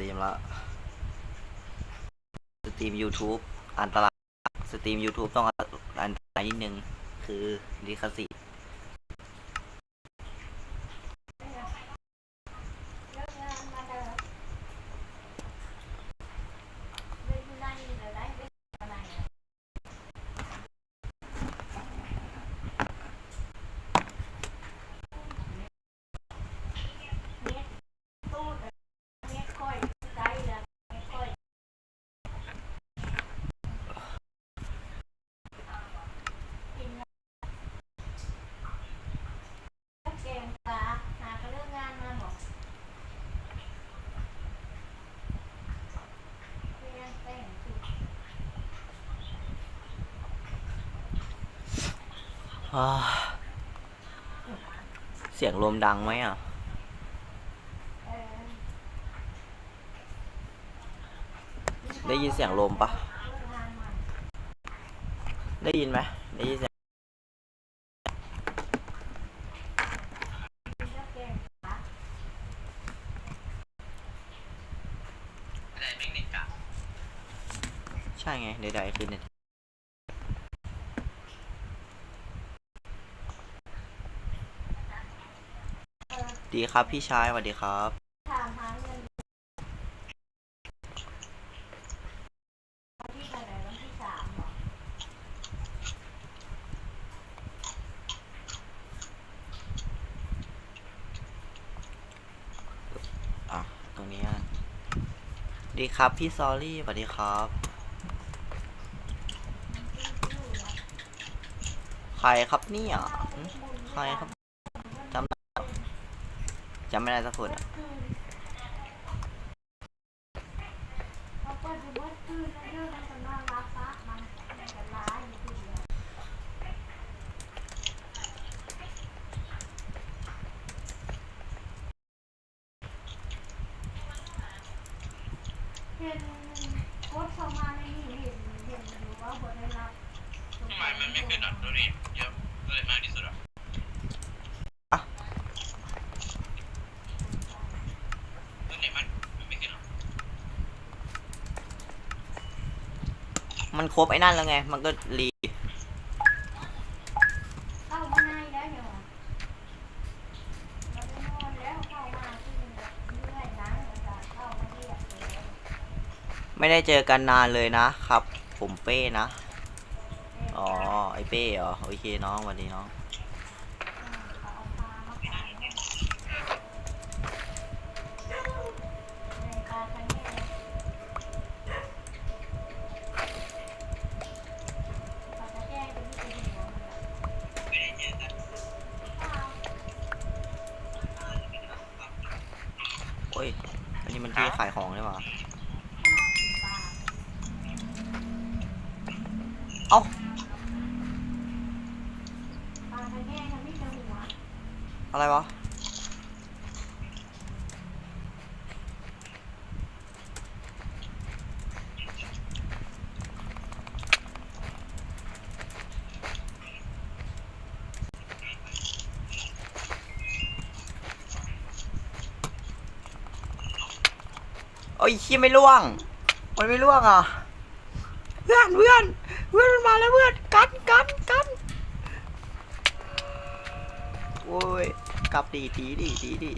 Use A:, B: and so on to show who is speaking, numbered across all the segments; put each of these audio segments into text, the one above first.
A: ตรีมแล้วสตรีม YouTube อันตรายสตรีม YouTube ต้องอันตรายนิดนึง คือลิขสิทธิ์
B: แกงปลาหากระเรื่องงานมาบอกเรียนแต่งชุด
A: อ่า เสียงลมดังไหมอะ ได้ยินเสียงลมปะ ได้ยินไหม ได้ยินเสียงใช่ไงใดๆคือเน็ต ดีครับพี่ชายสวัสดีครับ
B: ถามหาเงินวันที่เท่าไหร่วันที่สามอะ
A: ตรงนี้อะดีครับพี่ซอรี่สวัสดีครับ ใครครับเนี่ยหึใครครับ จำไม่ได้สักคนอะ
B: เขาก็จะเบิดคืนแล้วเรื่องมันจะนอนรับฟ้ามันมันจะร้ายอยู่ทีเดียวเห็นโค้ชเข้ามาในนี่เห็นเห็นอยู่ว่าบทได้รับ
C: ทำไมมันไม่ขึ้นอะดูดิเยอะเลยมากที่สุดอะ ดูดิมันมันไม่ขึ้นหรอ
A: มันครบไอ้นั่นแล้วไง มันก็รี
B: ไม่
A: ได้เจอกันนานเลยนะครับ ผมเป้นะ อ๋อ ไอเป้เหรอ โอเคน้องวันดีน้อง
B: นนี้มัน
A: ที่ขายของได้ปะเอ้า
B: ปลาตะแกรงมันไม่เป็นหัว
A: อะไรวะ โอ้ยขี้ไม่ล่วง มันไม่ล่วงอะเพื่อนเพื่อนเพื่อนมันมาแล้วเพื่อนกันกันกันโอ้ยกลับดีดีดีดีดี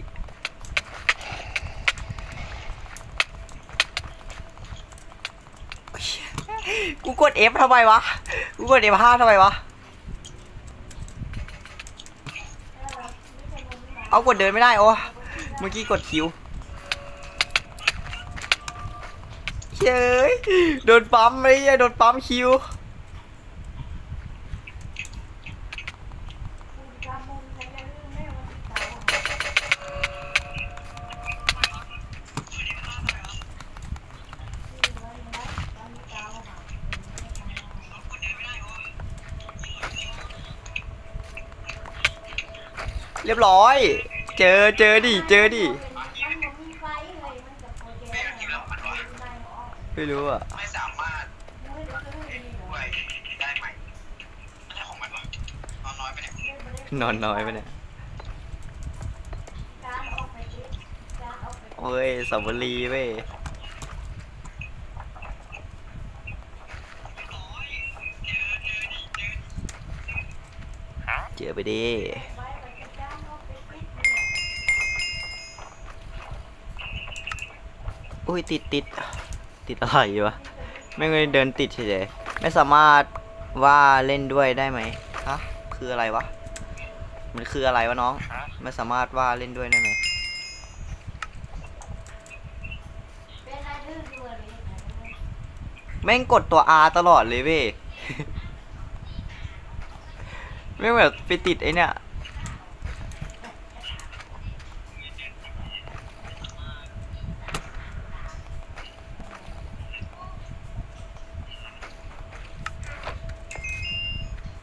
A: กูกด F ทำไมวะ กูกด F5 ทำไมวะ เอากดเดินไม่ได้โอ้ เมื่อกี้กดคิว เย้ยโดนปั๊มไอ้เหี้ยโดนปั๊มคิว
B: เรี
A: ยบร้อย เจอเจอดิ เจอดิ
B: มันบ่มีไฟเลยมันจะโปรเจกต์อะได้หรอ
A: ไม่รู้อะ
C: ไม่สามารถ
B: ไม่ได้ซื้อนี่เหรอ
C: ด้วยได้ใหม่อะไรของมันวะนอนน้อยไปเนี่ย
A: นอนน้อยไปเนี่ย
B: การออกไปดิการออกไป
A: โอ้เว้ยสัมวลีเว้ยเจอไปดิ
B: ไว้ไปจะจ้างเขาไปปิดเนี่ย
A: อุ้ยติดติด ติดอะไรวะไม่เคยเดินติดเฉยๆไม่สามารถว่าเล่นด้วยได้ไหมฮะคืออะไรวะมันคืออะไรวะน้อง ไม่สามารถว่าเล่นด้วยได้ไหม
B: เป็นอะไรดื้อด้วยเลย
A: แม่งกดตัว R ตลอดเลยเว้ยแม่งแบบไปติดไอเนี่ย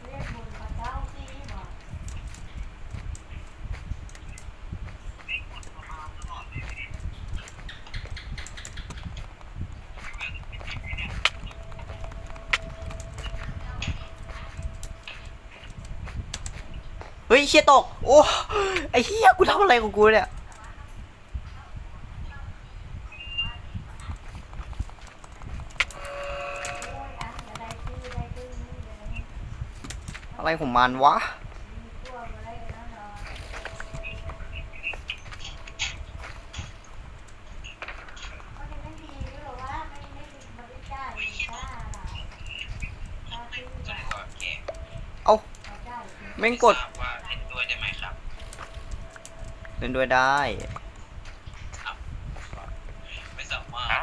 B: เรียกบุญพระเจ้าที่บอก
A: เฮ้ยเชียตก โอ้ไอเฮียกูทำอะไรของกูเนี่ย
B: อะไร
A: ของมันวะ
B: เอ้าแม่
A: งกด
C: ทราบว่าเล่นด้วยได้ไหมครับ
A: เล่นด้วยได้
C: ไม่สามารถ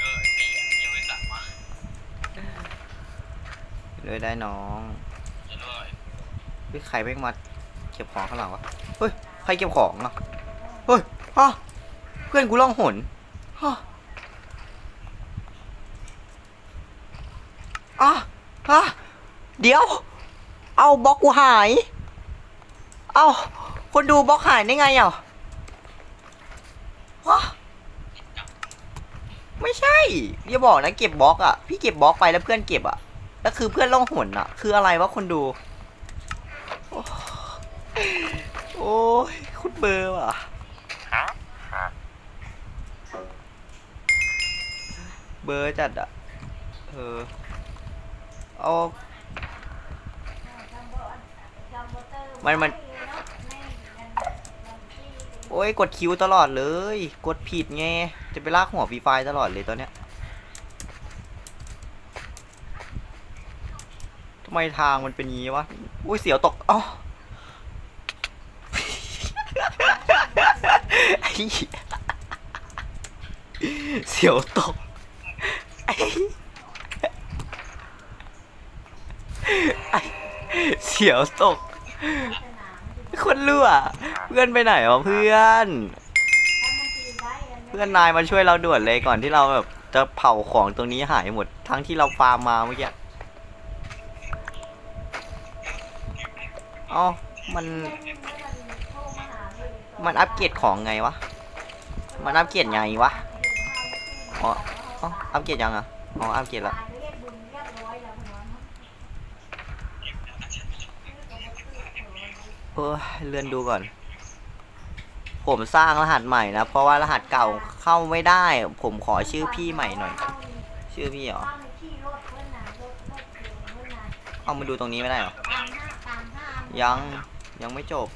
C: เออไอ้ยังไม่สามารถ
A: เล่นด้วยได้น้อง
C: จะด้วย
A: เฮ้ยใครแม่งมาเก็บของข้างหลังวะ เฮ้ย ใครเก็บของอะ เฮ้ยฮะเพื่อนกูล่องหนฮะอะฮะเดี๋ยว เอาบล็อกกูหาย เอา คนดูบล็อกหายได้ไงอะฮะไม่ใช่อย่าบอกนะเก็บบล็อกอะ พี่เก็บบล็อกไปแล้วเพื่อนเก็บอะ แล้วคือเพื่อนล่องหนอะ คืออะไรวะคนดู โอ้ยคุณเบอร์ว่ะเบอร์จัดอะ เออ เอา มันมัน โอ้ยกดคิวตลอดเลย กดผิดไง จะไปลากหัวฟรีไฟตลอดเลยตอนเนี้ยทำไมทางมันเป็นงี้วะอุ้ยเสียวตกอ๋อเสียวตกเสียวตก คนรั่ว พื่อนไปไหนวะเพื่อน เพื่อนนายมาช่วยเราด่วนเลยก่อนที่เราแบบจะเผาของตรงนี้หายหมดทั้งที่เราฟาร์มมาเมื่อกี้เอ้ามัน มันอัปเกรดของไงวะ มันอัปเกรดไงวะ อ๋ออ๋ออัปเกรดยังอะ อ๋อ อัปเกรดแล้วเออเลื่อนดูก่อน ผมสร้างรหัสใหม่นะ เพราะว่ารหัสเก่าเข้าไม่ได้ ผมขอชื่อพี่ใหม่หน่อย ชื่อพี่เหรอ เอามาดูตรงนี้ไม่ได้เหรอ ยังยังไม่จบ